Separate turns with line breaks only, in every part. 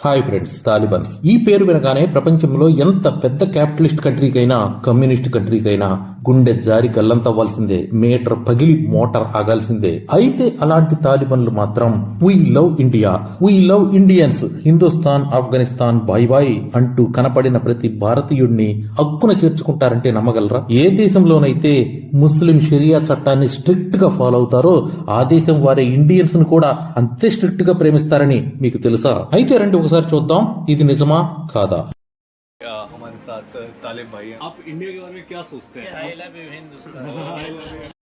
Hi friends Talibans ఈ పేరు వినగానే ప్రపంచంలో ఎంత పెద్ద క్యాపిటలిస్ట్ కంట్రీకైనా కమ్యూనిస్ట్ కంట్రీకైనా గుండె జారి గల్లంతవ్వాల్సిందే మీటర్ పగిలి మోటార్ ఆగాల్సిందే. అయితే అలాంటి తాలిబన్లు మాత్రం we love India we love Indians Hindustan Afghanistan bye బాయ్ అంటూ కనపడిన ప్రతి భారతీయుడిని హక్కున చేర్చుకుంటారంటే నమ్మగలరా? ఏ దేశంలోనైతే ముస్లిం షరియా చట్టాన్ని స్ట్రిక్ట్గా ఫాలో అవుతారో ఆ దేశం వారే ఇండియన్స్ను కూడా అంతే స్ట్రిక్ట్గా ప్రేమిస్తారని మీకు తెలుసా? అయితే రెండు ఒకసారి చూద్దాం. ఇది నిజమా? కాదా?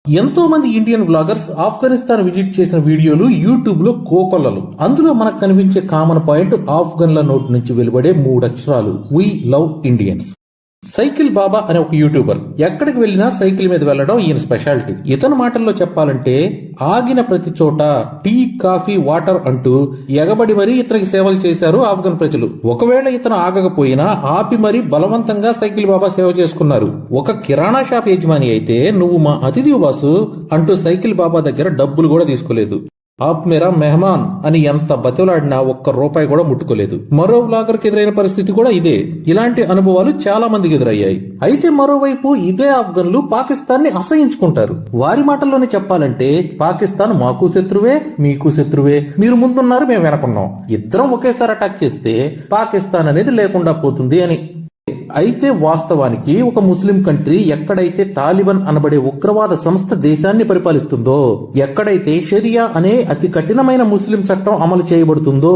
ఎంతో మంది ఇండియన్ బ్లాగర్స్ ఆఫ్ఘనిస్తాన్ విజిట్ చేసిన వీడియోలు యూట్యూబ్లో కోకొల్లలు. అందులో మనకు కనిపించే కామన్ పాయింట్ ఆఫ్ఘన్ల నోటి నుంచి వెలువడే మూడు అక్షరాలు. We love Indians cycle Baba అనే ఒక యూట్యూబర్ ఎక్కడికి వెళ్ళినా సైకిల్ మీద వెళ్ళడం ఈయన స్పెషాలిటీ. ఇతని మాటల్లో చెప్పాలంటే ఆగిన ప్రతి చోట టీ కాఫీ వాటర్ అంటూ ఎగబడి మరీ ఇతనికి సేవలు చేశారు ఆఫ్ఘన్ ప్రజలు. ఒకవేళ ఇతను ఆగకపోయినా ఆపి మరీ బలవంతంగా సైకిల్ బాబా సేవ చేసుకున్నారు. ఒక కిరాణా షాప్ యజమాని అయితే నువ్వు మా అతిథి వాసు అంటూ సైకిల్ బాబా దగ్గర డబ్బులు కూడా తీసుకోలేదు. ఆప్ మేరా మెహమాన్ అని ఎంత బతిలాడినా ఒక్క రూపాయి కూడా ముట్టుకోలేదు. మరో వ్లాగర్కి ఎదురైన పరిస్థితి కూడా ఇదే. ఇలాంటి అనుభవాలు చాలా మందికి ఎదురయ్యాయి. అయితే మరోవైపు ఇదే ఆఫ్ఘన్లు పాకిస్తాన్ని అసహించుకుంటారు. వారి మాటల్లోనే చెప్పాలంటే పాకిస్తాన్ మాకు శత్రువే మీకు శత్రువే. మీరు ముందున్నారు మేము వెనకున్నాం. ఇద్దరం ఒకేసారి అటాక్ చేస్తే పాకిస్తాన్ అనేది లేకుండా పోతుంది అని. అయితే వాస్తవానికి ఒక ముస్లిం కంట్రీ ఎక్కడైతే తాలిబాన్ అనబడే ఉగ్రవాద సంస్థ దేశాన్ని పరిపాలిస్తుందో ఎక్కడైతే షరియా అనే అతి కఠినమైన ముస్లిం చట్టం అమలు చేయబడుతుందో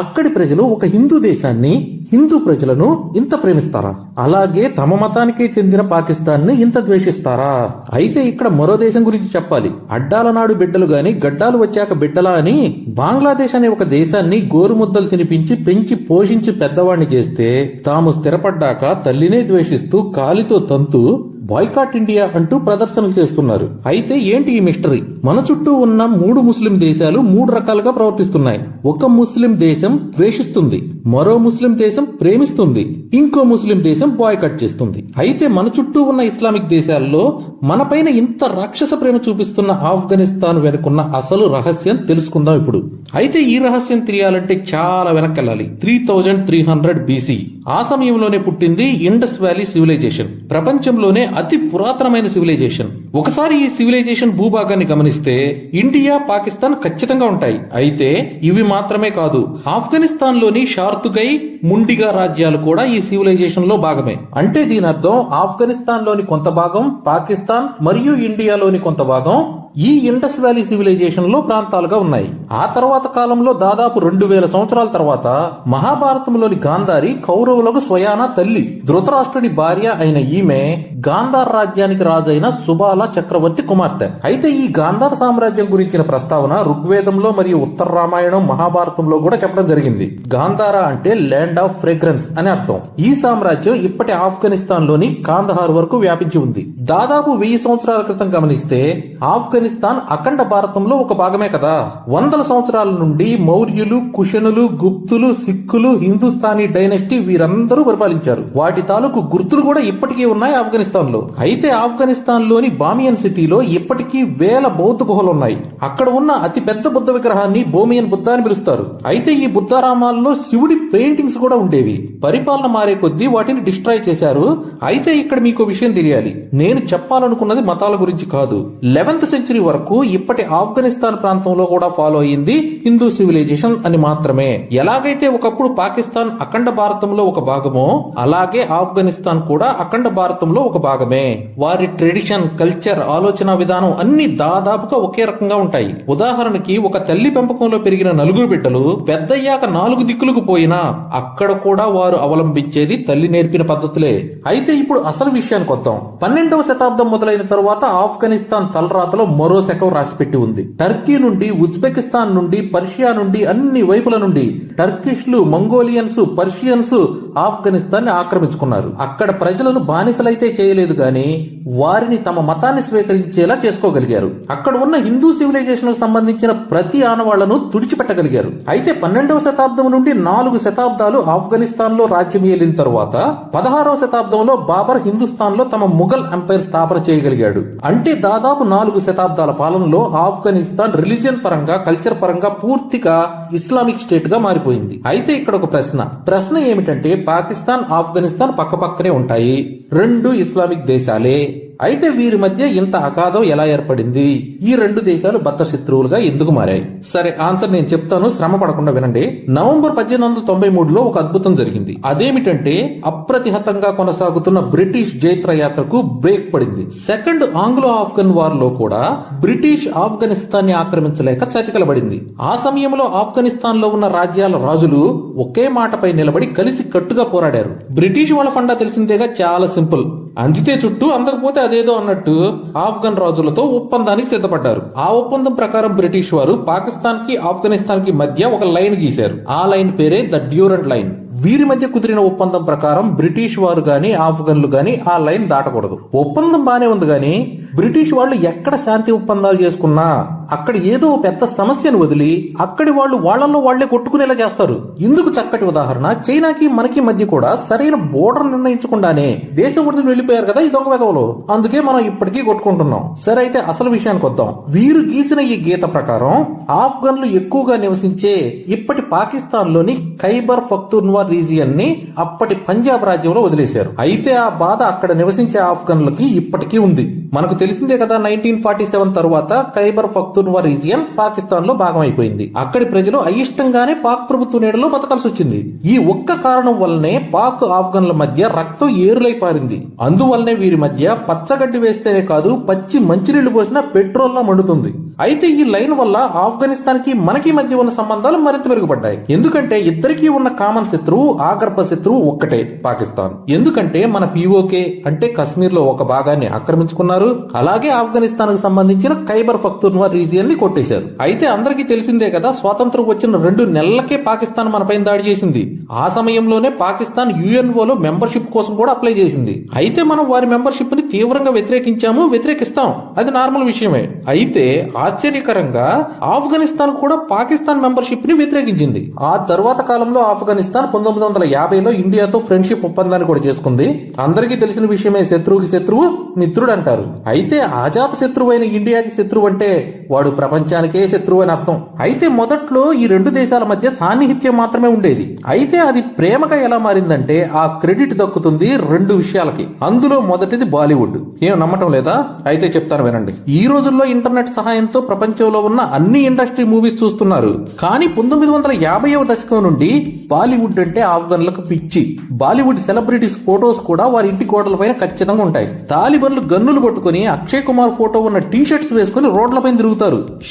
అక్కడి ప్రజలు ఒక హిందూ దేశాన్ని హిందూ ప్రజలను ఇంత ప్రేమిస్తారా? అలాగే తమ మతానికే చెందిన పాకిస్తాన్ని ఇంత ద్వేషిస్తారా? అయితే ఇక్కడ మరో దేశం గురించి చెప్పాలి. అడ్డాల నాడు బిడ్డలు గాని గడ్డాలు వచ్చాక బిడ్డలా అని బంగ్లాదేశ్ అనే ఒక దేశాన్ని గోరుముద్దలు తినిపించి పెంచి పోషించి పెద్దవాణ్ణి చేస్తే తాము స్థిరపడ్డాక తల్లినే ద్వేషిస్తూ కాలితో తంతు బాయ్కాట్ ఇండియా అంటూ ప్రదర్శనలు చేస్తున్నారు. అయితే ఏంటి ఈ మిస్టరీ? మన చుట్టూ ఉన్న మూడు ముస్లిం దేశాలు మూడు రకాలుగా ప్రవర్తిస్తున్నాయి. ఒక ముస్లిం దేశం ద్వేషిస్తుంది. మరో ముస్లిం దేశం ప్రేమిస్తుంది. ఇంకో ముస్లిం దేశం బాయ్కట్ చేస్తుంది. అయితే మన చుట్టూ ఉన్న ఇస్లామిక్ దేశాల్లో మనపైన ఇంత రాక్షస ప్రేమ చూపిస్తున్న ఆఫ్ఘనిస్తాన్ వెనుకున్న అసలు రహస్యం తెలుసుకుందాం ఇప్పుడు. అయితే ఈ రహస్యం తెలియాలంటే చాలా వెనక్కెళ్ళాలి. Three thousand three hundred BC. ఆ సమయంలోనే పుట్టింది ఇండస్ వ్యాలీ సివిలైజేషన్. ప్రపంచంలోనే అతి పురాతనమైన సివిలైజేషన్ ఒకసారి ఈ సివిలైజేషన్ భూభాగాన్ని గమనిస్తే ఇండియా పాకిస్తాన్ ఖచ్చితంగా ఉంటాయి. అయితే ఇవి మాత్రమే కాదు ఆఫ్ఘనిస్తాన్లోని షార్తుగై ముండిగా రాజ్యాలు కూడా ఈ సివిలైజేషన్లో భాగమే. అంటే దీని అర్థం ఆఫ్ఘనిస్తాన్లోని కొంత భాగం పాకిస్తాన్ మరియు ఇండియాలోని కొంత భాగం ఈ ఇండస్ వ్యాలీ సివిలైజేషన్లో ప్రాంతాలుగా ఉన్నాయి. ఆ తర్వాత కాలంలో దాదాపు రెండు వేల సంవత్సరాల తర్వాత మహాభారతంలోని గాంధారి కౌరవులకు స్వయాన తల్లి ధృతరాష్ట్రుడి భార్య అయిన ఈమె గాంధార్ రాజ్యానికి రాజైన సుబాల చక్రవర్తి కుమార్తె. అయితే ఈ గాంధార్ సామ్రాజ్యం గురించిన ప్రస్తావన ఋగ్వేదంలో మరియు ఉత్తర రామాయణం మహాభారతంలో కూడా చెప్పడం జరిగింది. గాంధార అంటే ల్యాండ్ ఆఫ్ ఫ్రేగ్రెన్స్ అని అర్థం. ఈ సామ్రాజ్యం ఇప్పటి ఆఫ్ఘనిస్తాన్లోని కాందహార్ వరకు వ్యాపించి ఉంది. దాదాపు వెయ్యి సంవత్సరాల క్రితం గమనిస్తే ఆఫ్ఘనిస్తాన్ అఖండ భారతంలో ఒక భాగమే కదా. వందల సంవత్సరాల నుండి మౌర్యులు కుషనులు గుప్తులు సిక్కులు హిందుస్థానీ డైనస్టీ వీరందరూ పరిపాలించారు. వాటి తాలూకు గుర్తులు కూడా ఇప్పటికీ ఉన్నాయి ఆఫ్ఘనిస్తాన్లో అయితే ఆఫ్ఘనిస్తాన్లోని బామియన్ సిటీలో ఇప్పటికీ వేల బౌద్ధ గుహలు ఉన్నాయి అక్కడ ఉన్న అతి పెద్ద బుద్ధ విగ్రహాన్ని బోమియన్ బుద్ధ అని పిలుస్తారు. అయితే ఈ బుద్ధారామాల్లో శివుడి పెయింటింగ్స్ కూడా ఉండేవి. పరిపాలన మారే కొద్దీ వాటిని డిస్ట్రాయ్ చేశారు. అయితే ఇక్కడ మీకు విషయం తెలియాలి. నేను చెప్పాలనుకున్నది మతాల గురించి కాదు. లెవెన్త్ సెంచరీ వరకు ఇప్పటి ఆఫ్ఘనిస్తాన్ ప్రాంతంలో కూడా ఫాలో అయ్యింది హిందూ సివిలైజేషన్ అని మాత్రమే. ఎలాగైతే ఒకప్పుడు పాకిస్తాన్ అఖండ భారతంలో ఒక భాగమో అలాగే ఆఫ్ఘనిస్తాన్ కూడా అఖండ భారతంలో ఒక భాగమే. వారి ట్రెడిషన్ కల్చర్ ఆలోచన విధానం అన్ని దాదాపుగా ఒకే రకంగా ఉంటాయి. ఉదాహరణకి ఒక తల్లి పెంపకంలో పెరిగిన నలుగురు బిడ్డలు పెద్దయ్యాక నాలుగు దిక్కులకు పోయినా అక్కడ కూడా వారు అవలంబించేది తల్లి నేర్పిన పద్ధతులే. అయితే ఇప్పుడు అసలు విషయానికి వద్దాం. పన్నెండవ శతాబ్దం మొదలైన తరువాత ఆఫ్ఘనిస్తాన్ తలరాతలో మరో శకం రాసిపెట్టి ఉంది. టర్కీ నుండి ఉజ్బెకిస్తాన్ నుండి పర్షియా నుండి అన్ని వైపుల నుండి టర్కిష్లు మంగోలియన్స్ పర్షియన్స్ ఆఫ్ఘనిస్తాన్ని ఆక్రమించుకున్నారు. అక్కడ ప్రజలను బానిసలైతే చేయలేదు గాని వారిని తమ మతాన్ని స్వీకరించేలా చేసుకోగలిగారు. అక్కడ ఉన్న హిందూ సివిలైజేషన్ సంబంధించిన ప్రతి ఆనవాళ్ళను తుడిచిపెట్టగలిగారు. అయితే పన్నెండవ శతాబ్దం నుండి నాలుగు శతాబ్దాలు ఆఫ్ఘనిస్తాన్లో రాజ్యం ఏలిన తరువాత పదహారవ శతాబ్దంలో బాబర్ హిందుస్థాన్లో తమ ముఘల్ ఎంపైర్ స్థాపన చేయగలిగాడు. అంటే దాదాపు నాలుగు శతాబ్దాల పాలనలో ఆఫ్ఘనిస్తాన్ రిలీజియన్ పరంగా కల్చర్ పరంగా పూర్తిగా ఇస్లామిక్ స్టేట్గా మారిపోయింది. అయితే ఇక్కడ ఒక ప్రశ్న. ప్రశ్న ఏమిటంటే పాకిస్తాన్ ఆఫ్ఘనిస్తాన్ పక్కపక్కనే ఉంటాయి. రెండు ఇస్లామిక్ దేశాలే. అయితే వీరి మధ్య ఇంత అగాధం ఎలా ఏర్పడింది? ఈ రెండు దేశాలు బద్ద శత్రువులుగా ఎందుకు మారాయి? సరే ఆన్సర్ నేను చెప్తాను. శ్రమ పడకుండా వినండి. నవంబర్ పద్దెనిమిది వందల తొంభై మూడులో ఒక అద్భుతం జరిగింది. అదేమిటంటే అప్రతిహతంగా కొనసాగుతున్న బ్రిటిష్ జైత్ర యాత్రకు బ్రేక్ పడింది. సెకండ్ ఆంగ్లో ఆఫ్ఘన్ వార్లో కూడా బ్రిటిష్ ఆఫ్ఘనిస్తాన్ని ఆక్రమించలేక చతికలబడింది. ఆ సమయంలో ఆఫ్ఘనిస్తాన్లో ఉన్న రాజ్యాల రాజులు ఒకే మాటపై నిలబడి కలిసి కట్టుగా పోరాడారు. బ్రిటిష్ వాళ్ళ ఫండా తెలిసిందేగా? చాలా సింపుల్. అందితే చుట్టూ అందకపోతే అదేదో అన్నట్టు ఆఫ్ఘన్ రాజులతో ఒప్పందానికి సిద్ధపడ్డారు. ఆ ఒప్పందం ప్రకారం బ్రిటిష్ వారు పాకిస్తాన్కి ఆఫ్ఘనిస్తాన్కి మధ్య ఒక లైన్ గీశారు. ఆ లైన్ పేరే ద డ్యూరెంట్ లైన్. వీరి మధ్య కుదిరిన ఒప్పందం ప్రకారం బ్రిటిష్ వారు గాని ఆఫ్ఘన్లు గాని ఆ లైన్ దాటకూడదు. ఒప్పందం బానే ఉంది గాని బ్రిటిష్ వాళ్ళు ఎక్కడ శాంతి ఒప్పందాలు చేసుకున్నా అక్కడ ఏదో పెద్ద సమస్యను వదిలి అక్కడి వాళ్ళు వాళ్ళలో వాళ్ళే కొట్టుకునేలా చేస్తారు. ఇందుకు చక్కటి ఉదాహరణ చైనాకి మనకి మధ్య కూడా సరైన బోర్డర్ నిర్ణయించకుండానే దేశం వదిలి వెళ్ళిపోయారు కదా ఈ దొంగ వెదవలు అందుకే మనం ఇప్పటికీ కొట్టుకుంటున్నాం. సరే అయితే అసలు విషయానికి వద్దాం. వీరు గీసిన ఈ గీత ప్రకారం ఆఫ్ఘన్లు ఎక్కువగా నివసించే ఇప్పటి పాకిస్తాన్లోని ఖైబర్ ఫక్తున్వా రీజియన్ని అప్పటి పంజాబ్ రాజ్యంలో వదిలేశారు. అయితే ఆ బాధ అక్కడ నివసించే ఆఫ్ఘన్లకి ఇప్పటికీ ఉంది. మనకు తెలిసిందే కదా నైన్టీన్ ఫార్టీ సెవెన్ తర్వాత ఖైబర్ ఫక్తున్వా రీజియన్ పాకిస్తాన్లో భాగమైపోయింది. అక్కడి ప్రజలు అయిష్టంగానే పాక్ ప్రభుత్వ నీడలో బతకాల్సి వచ్చింది. ఈ ఒక్క కారణం వల్లనే పాక్ ఆఫ్ఘన్ల మధ్య రక్తం ఏరులై పారింది. అందువల్లనే వీరి మధ్య పచ్చగడ్డి వేస్తేనే కాదు పచ్చి మంచినీళ్ళు పోసినా పెట్రోల్ లా మండుతుంది. అయితే ఈ లైన్ వల్ల ఆఫ్ఘనిస్తాన్కి మనకి మధ్య ఉన్న సంబంధాలు మరింత మెరుగుపడ్డాయి. ఎందుకంటే ఇద్దరికీ ఉన్న కామన్ శత్రువు ఆగర్భ శత్రువు ఒక్కటే పాకిస్తాన్. ఎందుకంటే మన పీఓకే అంటే కశ్మీర్లో ఒక భాగాన్ని ఆక్రమించుకున్నారు. అలాగే ఆఫ్ఘనిస్తాన్కు సంబంధించిన ఖైబర్ పఖ్తూన్వా రీజియన్ని కొట్టేశారు. అయితే అందరికీ తెలిసిందే కదా స్వాతంత్రం వచ్చిన రెండు నెలలకే పాకిస్తాన్ మనపై దాడి చేసింది. ఆ సమయంలోనే పాకిస్తాన్ యుఎన్ఓలో మెంబర్షిప్ కోసం కూడా అప్లై చేసింది. అయితే మనం వారి మెంబర్షిప్ని తీవ్రంగా వ్యతిరేకించాము వ్యతిరేకిస్తాం. అది నార్మల్ విషయమే. అయితే ఆశ్చర్యకరంగా ఆఫ్ఘనిస్తాన్ కూడా పాకిస్తాన్ మెంబర్షిప్ని వ్యతిరేకించింది. ఆ తరువాత కాలంలో ఆఫ్ఘనిస్తాన్ పంతొమ్మిది వందల యాభైలో ఇండియాతో ఫ్రెండ్షిప్ ఒప్పందాన్ని కూడా చేసుకుంది. అందరికీ తెలిసిన విషయమే శత్రువుకి శత్రువు మిత్రుడు అంటారు అయితే అజాత శత్రువు అయిన ఇండియాకి శత్రువు అంటే వాడు ప్రపంచానికే శత్రువు అని అర్థం. అయితే మొదట్లో ఈ రెండు దేశాల మధ్య సాన్నిహిత్యం మాత్రమే ఉండేది. అయితే అది ప్రేమగా ఎలా మారిందంటే ఆ క్రెడిట్ దక్కుతుంది రెండు విషయాలకి. అందులో మొదటిది బాలీవుడ్. ఏం నమ్మటం లేదా? అయితే చెప్తాను వినండి. ఈ రోజుల్లో ఇంటర్నెట్ సహాయంతో ప్రపంచంలో ఉన్న అన్ని ఇండస్ట్రీ మూవీస్ చూస్తున్నారు. కానీ పంతొమ్మిది వందల యాభైవ దశకం నుండి బాలీవుడ్ అంటే ఆఫ్ఘన్లకు పిచ్చి. బాలీవుడ్ సెలబ్రిటీస్ ఫోటోస్ కూడా వారి ఇంటి గోడల పైన ఖచ్చితంగా ఉంటాయి. తాలిబన్లు గన్నులు పట్టుకుని అక్షయ్ కుమార్ ఫోటో ఉన్న టీ షర్ట్స్ వేసుకుని రోడ్లపైన తిరుగుతారు.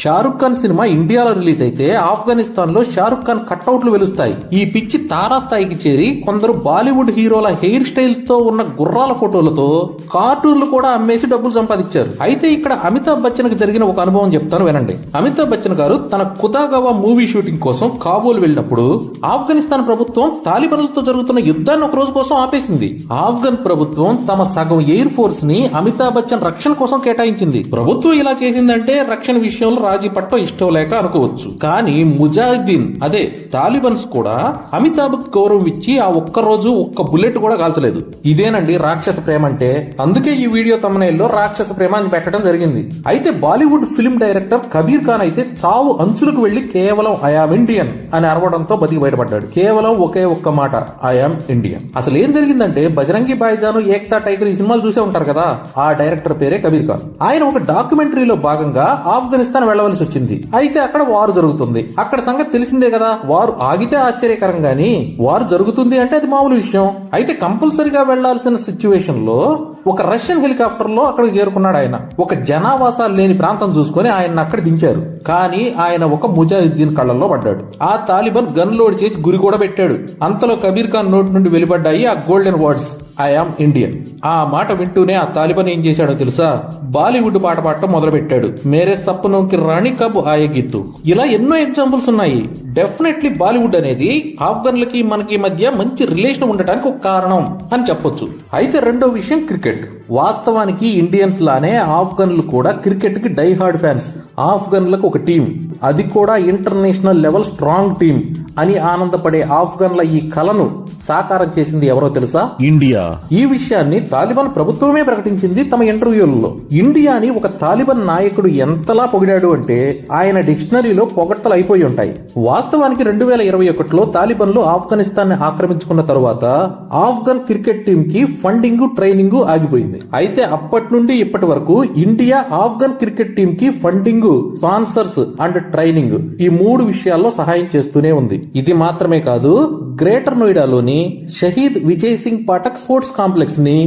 షారుఖ్ ఖాన్ సినిమా ఇండియాలో రిలీజ్ అయితే ఆఫ్ఘనిస్తాన్లో షారుఖ్ ఖాన్ కట్అవుట్లు వెలుస్తాయి. ఈ పిచ్చి తారాస్థాయికి చేరి కొందరు బాలీవుడ్ హీరోల హెయిర్ స్టైల్తో ఉన్న గుర్రాల ఫోటోలతో కార్టూన్లు కూడా అమ్మేసి డబ్బులు సంపాదించారు. అయితే ఇక్కడ అమితాబ్ బచ్చన్కి జరిగిన ఒక అనుభవం చెప్తాను వినండి. అమితాబ్ బచ్చన్ గారు తన కుదాగవా మూవీ షూటింగ్ కోసం కాబూల్ వెళ్ళినప్పుడు ఆఫ్ఘనిస్తాన్ ప్రభుత్వం తాలిబన్లతో జరుగుతున్న యుద్ధాన్ని ఒక రోజు కోసం ఆపేసింది. ఆఫ్ఘన్ ప్రభుత్వం తమ సగం ఎయిర్ ఫోర్స్ని అమితాబ్ బచ్చన్ రక్షణ కోసం కేటాయించింది. ప్రభుత్వం ఇలా చేసిందంటే రక్షణ విషయంలో రాజీ పట్టం ఇష్టం లేక అనుకోవచ్చు. కానీ ముజాహిద్దీన్ అదే తాలిబన్స్ కూడా అమితాబ్ గౌరవం ఇచ్చి ఆ ఒక్క రోజు ఒక్క బుల్లెట్ కూడా కాల్చలేదు. ఇదేనండి రాక్షస ప్రేమ అంటే. అందుకే ఈ వీడియో తమనేల్లో రాక్షస ప్రేమ అని పెట్టడం జరిగింది. అయితే Bollywood film director Kabir Khan అయితే చావు అంచులకు వెళ్ళి కేవలం ఐఆమ్ ఇండియన్ అని అరవడంతో బతికి బయటపడ్డాడు. కేవలం ఒకే ఒక్క మాట ఐఆమ్ ఇండియన్ అసలు ఏం జరిగిందంటే బజరంగి బాయ్జాను ఏక్తా టైగర్ ఈ సినిమాలు చూసే ఉంటారు కదా ఆ డైరెక్టర్ పేరే కబీర్ ఖాన్. ఆయన ఒక డాక్యుమెంటరీలో భాగంగా ఆఫ్ఘనిస్తాన్ వెళ్ళవలసి వచ్చింది. అయితే అక్కడ వారు జరుగుతుంది. అక్కడ సంగతి తెలిసిందే కదా. వారు ఆగితే ఆశ్చర్యకరం గాని వారు జరుగుతుంది అంటే అది మామూలు విషయం. అయితే కంపల్సరిగా వెళ్ళాల్సిన సిచ్యువేషన్లో ఒక రష్యన్ హెలికాప్టర్లో అక్కడికి చేరుకున్నాడు ఆయన. ఒక జనావాసాలు లేని ప్రాంతం చూసుకొని ఆయన అక్కడ దించారు. కానీ ఆయన ఒక ముజాహిద్దీన్ కళ్ళల్లో పడ్డాడు. ఆ తాలిబాన్ గన్ లోడ్ చేసి గురి కూడా పెట్టాడు. అంతలో కబీర్ ఖాన్ నోటి నుండి వెలువడ్డాయి ఆ గోల్డెన్ వర్డ్స్ ఐఆమ్ ఇండియన్ ఆ మాట వింటూనే ఆ తాలిబాన్ ఏం చేశాడో తెలుసా? బాలీవుడ్ పాట పాడటం మొదలు పెట్టాడు మేరే సప్నంకి రాణి కబ్ ఆయగిత్తు ఇలా ఎన్నో ఎగ్జాంపుల్స్ ఉన్నాయి. డెఫినెట్లీ బాలీవుడ్ అనేది ఆఫ్ఘన్లకి మనకి మధ్య మంచి రిలేషన్ ఉండటానికి ఒక కారణం అని చెప్పొచ్చు. అయితే రెండో విషయం క్రికెట్. వాస్తవానికి ఇండియన్స్ లానే ఆఫ్ఘన్లు కూడా క్రికెట్కి డై హార్డ్ ఫ్యాన్స్. ఆఫ్ఘన్లకు ఒక టీం. అది కూడా ఇంటర్నేషనల్ లెవెల్ స్ట్రాంగ్ టీం. అని ఆనందపడే ఆఫ్ఘన్ల ఈ కలను సాకారం చేసింది ఎవరో తెలుసా?
ఇండియా.
ఈ విషయాన్ని తాలిబాన్ ప్రభుత్వమే ప్రకటించింది తమ ఇంటర్వ్యూలలో. ఇండియాని ఒక తాలిబాన్ నాయకుడు ఎంతలా పొగిడాడు అంటే ఆయన డిక్షనరీలో పొగడ్తలు అయిపోయి ఉంటాయి. వాస్తవానికి రెండు వేల ఇరవై ఒకటిలో తాలిబాన్లు ఆఫ్ఘనిస్తాన్ని ఆక్రమించుకున్న తరువాత ఆఫ్ఘన్ క్రికెట్ టీం కి ఫండింగ్ ట్రైనింగ్ ఆగిపోయింది. అయితే అప్పటి నుండి ఇప్పటి వరకు ఇండియా ఆఫ్ఘన్ క్రికెట్ టీం కి ఫండింగ్ స్పాన్సర్స్ అండ్ ట్రైనింగ్ ఈ మూడు విషయాల్లో సహాయం చేస్తూనే ఉంది. ఇది మాత్రమే కాదు గ్రేటర్ నోయిడాలోని షహీద్ విజయ్ సింగ్ పాఠక్ స్పోర్ట్స్ కాంప్లెక్స్ని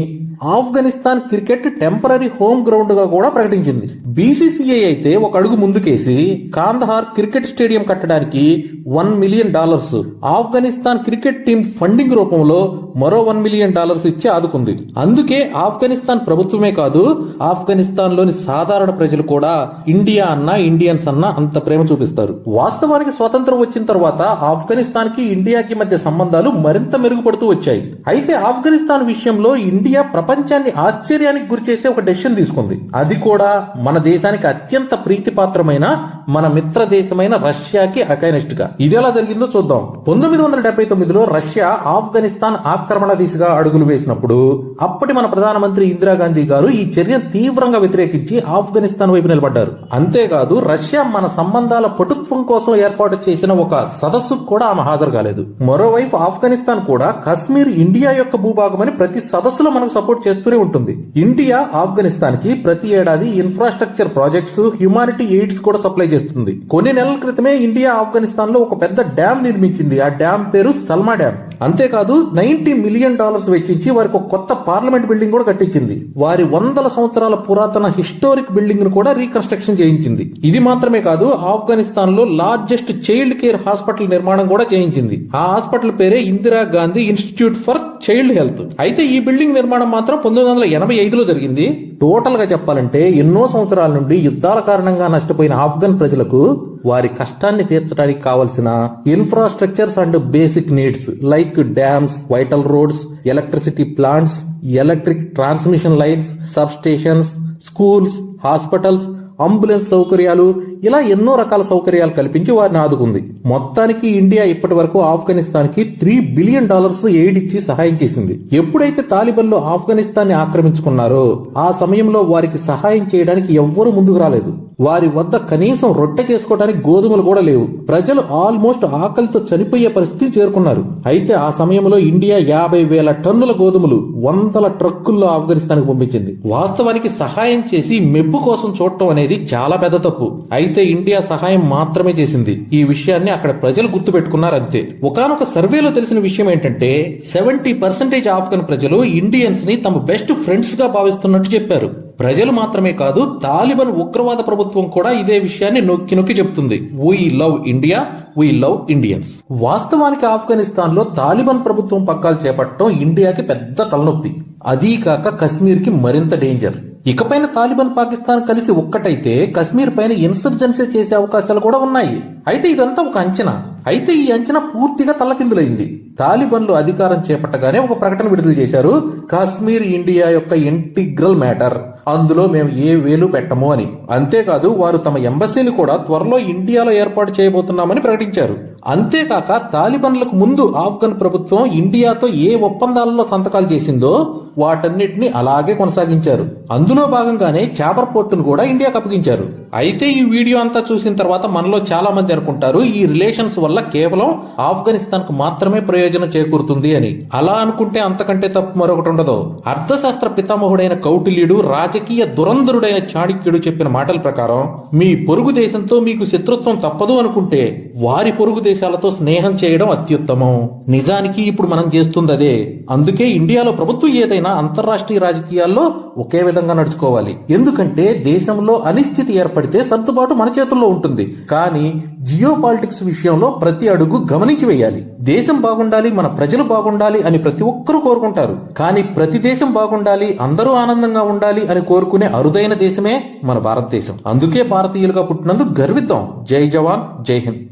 ఆఫ్ఘనిస్తాన్ క్రికెట్ టెంపరీ హోమ్ గ్రౌండ్గా కూడా ప్రకటించింది. బీసీసీఐ అయితే ఒక అడుగు ముందుకేసి కాందహార్ క్రికెట్ స్టేడియం కట్టడానికి one million dollars Afghanistan cricket team funding రూపంలో మరో వన్ మిలియన్ డాలర్స్ ఇచ్చి ఆదుకుంది. అందుకే ఆఫ్ఘనిస్తాన్ ప్రభుత్వమే కాదు ఆఫ్ఘనిస్తాన్లోని సాధారణ ప్రజలు కూడా ఇండియా అన్న ఇండియన్స్ అన్న అంత ప్రేమ చూపిస్తారు. వాస్తవానికి స్వతంత్రం వచ్చిన తర్వాత ఆఫ్ఘనిస్తాన్కి ఇండియాకి మధ్య సంబంధాలు మరింత మెరుగుపడుతూ వచ్చాయి. అయితే ఆఫ్ఘనిస్తాన్ విషయంలో ఇండియా ప్రపంచాన్ని ఆశ్చర్యానికి గురిచేసే ఒక డెసిషన్ తీసుకుంది. అది కూడా మన దేశానికి అత్యంత ప్రీతిపాత్రమైన మన మిత్ర దేశమైన రష్యాకి అకైనెస్ట్గా ఇది ఎలా జరిగిందో చూద్దాం. పంతొమ్మిది వందల డెబ్బై తొమ్మిదిలో రష్యా ఆఫ్ఘనిస్తాన్ ఆక్రమణ దిశగా అడుగులు వేసినప్పుడు అప్పటి మన ప్రధానమంత్రి ఇందిరాగాంధీ గారు ఈ చర్యను తీవ్రంగా వ్యతిరేకించి ఆఫ్ఘనిస్తాన్ వైపు నిలబడ్డారు. అంతేకాదు రష్యా మన సంబంధాల పటుత్వం కోసం ఏర్పాటు చేసిన ఒక సదస్సుకు కూడా ఆమె హాజరు కాలేదు. మరోవైపు ఆఫ్ఘనిస్తాన్ కూడా కశ్మీర్ ఇండియా యొక్క భూభాగమని ప్రతి సదస్సులో మనకు సపోర్ట్ చేస్తూనే ఉంటుంది. ఇండియా ఆఫ్ఘనిస్తాన్కి ప్రతి ఏడాది ఇన్ఫ్రాస్ట్రక్చర్ ప్రాజెక్ట్స్ హ్యుమానిటీ ఎయిడ్స్ కూడా సప్లై చేస్తుంది. కొన్ని నెలల క్రితమే ఇండియా ఆఫ్ఘనిస్తాన్లో ఒక పెద్ద డ్యామ్ నిర్మించింది. ఆ డ్యామ్ పేరు సల్మా డ్యామ్. అంతేకాదు నైన్టీ మిలియన్ డాలర్స్ వెచ్చించి వారికి ఒక కొత్త పార్లమెంట్ బిల్డింగ్ కూడా కట్టించింది. వారి వందల సంవత్సరాల పురాతన హిస్టోరిక్ బిల్డింగ్ను కూడా రీకన్స్ట్రక్షన్ చేయించింది. ఇది మాత్రమే కాదు ఆఫ్ఘనిస్తాన్లో లార్జెస్ట్ చైల్డ్ కేర్ హాస్పిటల్ నిర్మాణం కూడా చేయించింది. ఆ హాస్పిటల్ పేరే Indira Gandhi institute for child health. అయితే ఈ బిల్డింగ్ నిర్మాణం మాత్రం పంతొమ్మిది వందల ఎనభై ఐదులో జరిగింది. టోటల్గా చెప్పాలంటే ఎన్నో సంవత్సరాల నుండి యుద్ధాల కారణంగా నష్టపోయిన ఆఫ్ఘన్ ప్రజలకు వారి కష్టాన్ని తీర్చడానికి కావలసిన infrastructures and basic needs like dams vital roads electricity plants electric transmission lines substations schools hospitals ambulance సౌకర్యాలు ఇలా ఎన్నో రకాల సౌకర్యాలు కల్పించి వారిని ఆదుకుంది. మొత్తానికి ఇండియా ఇప్పటి వరకు ఆఫ్ఘనిస్తాన్కి త్రీ బిలియన్ డాలర్స్ ఎయిడ్ ఇచ్చి సహాయం చేసింది. ఎప్పుడైతే తాలిబన్లు ఆఫ్ఘనిస్తాన్ని ఆక్రమించుకున్నారో ఆ సమయంలో వారికి సహాయం చేయడానికి ఎవ్వరూ ముందుకు రాలేదు. వారి వద్ద కనీసం రొట్టె చేసుకోవడానికి గోధుమలు కూడా లేవు. ప్రజలు ఆల్మోస్ట్ ఆకలితో చనిపోయే పరిస్థితి చేరుకున్నారు. అయితే ఆ సమయంలో ఇండియా యాభై వేల టన్నుల గోధుమలు వందల ట్రక్కుల్లో ఆఫ్ఘనిస్తాన్కు పంపించింది. వాస్తవానికి సహాయం చేసి మెప్పు కోసం చూడటం అనేది చాలా పెద్ద తప్పు. అయితే ఇండియా సహాయం మాత్రమే చేసింది. ఈ విషయాన్ని అక్కడ ప్రజలు గుర్తుపెట్టుకున్నారు అంతే. ఒకనొక సర్వేలో తెలిసిన విషయం ఏంటంటే సెవెంటీ పర్సెంటేజ్ ఆఫ్ఘన్ ప్రజలు ఇండియన్స్ని తమ బెస్ట్ ఫ్రెండ్స్గా భావిస్తున్నట్టు చెప్పారు. ప్రజలు మాత్రమే కాదు తాలిబన్ ఉగ్రవాద ప్రభుత్వం కూడా ఇదే విషయాన్ని నొక్కి నొక్కి చెబుతుంది we love India we love Indians వాస్తవానికి ఆఫ్ఘనిస్తాన్లో తాలిబన్ ప్రభుత్వం పక్కాలు చేపట్టడం ఇండియాకి పెద్ద తలనొప్పి. అదీ కాక కశ్మీర్కి మరింత డేంజర్ ఇకపైన తాలిబాన్ పాకిస్తాన్ కలిసి ఒక్కటైతే కశ్మీర్ పైన ఇన్సర్జెన్సీ చేసే అవకాశాలు కూడా ఉన్నాయి. అయితే ఇదంతా ఒక అంచనా. అయితే ఈ అంచనా పూర్తిగా తల్లకిందులైంది. తాలిబన్లు అధికారం చేపట్టగానే ఒక ప్రకటన విడుదల చేశారు. కాశ్మీర్ ఇండియా యొక్క ఇంటిగ్రల్ మ్యాటర్. అందులో మేము ఏ వేలు పెట్టము అని. అంతేకాదు వారు తమ ఎంబసీని కూడా త్వరలో ఇండియాలో ఏర్పాటు చేయబోతున్నామని ప్రకటించారు. అంతేకాక తాలిబన్లకు ముందు ఆఫ్ఘన్ ప్రభుత్వం ఇండియాతో ఏ ఒప్పందాలలో సంతకాలు చేసిందో వాటన్నిటిని అలాగే కొనసాగించారు. అందులో భాగంగానే చేపర్ పోర్టును కూడా ఇండియాకు అప్పగించారు. అయితే ఈ వీడియో అంతా చూసిన తర్వాత మనలో చాలా మంది అనుకుంటారు ఈ రిలేషన్స్ వల్ల కేవలం ఆఫ్ఘనిస్తాన్కు మాత్రమే ప్రయోజనం చేకూరుతుంది అని. అలా అనుకుంటే అంతకంటే తప్పు మరొకటి ఉండదు. అర్థశాస్త్ర పితామహుడైన కౌటిల్యుడు రాజకీయ దురంధరుడైన చాణిక్యుడు చెప్పిన మాటల ప్రకారం మీ పొరుగు దేశంతో మీకు శత్రుత్వం తప్పదు అనుకుంటే వారి పొరుగు దేశాలతో స్నేహం చేయడం అత్యుత్తమం. నిజానికి ఇప్పుడు మనం చేస్తుంది అదే. అందుకే ఇండియాలో ప్రభుత్వం ఏదైనా అంతర్రాష్ట్రీయ రాజకీయాల్లో ఒకే విధంగా నడుచుకోవాలి. ఎందుకంటే దేశంలో అనిశ్చితి ఏర్పడితే సర్దుబాటు మన చేతుల్లో ఉంటుంది. కానీ జియో పాలిటిక్స్ విషయంలో ప్రతి అడుగు గమనించి వేయాలి. దేశం బాగుండాలి మన ప్రజలు బాగుండాలి అని ప్రతి ఒక్కరూ కోరుకుంటారు. కానీ ప్రతి దేశం బాగుండాలి అందరూ ఆనందంగా ఉండాలి అని కోరుకునే అరుదైన దేశమే మన భారతదేశం. అందుకే భారతీయులుగా పుట్టినందుకు గర్విద్దాం జై జవాన్ జై హింద్.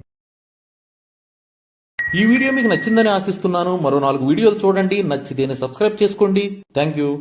ఈ వీడియో మీకు నచ్చిందని ఆశిస్తున్నాను. మరో నాలుగు వీడియోలు చూడండి. నచ్చితేనే సబ్స్క్రైబ్ చేసుకోండి. Thank you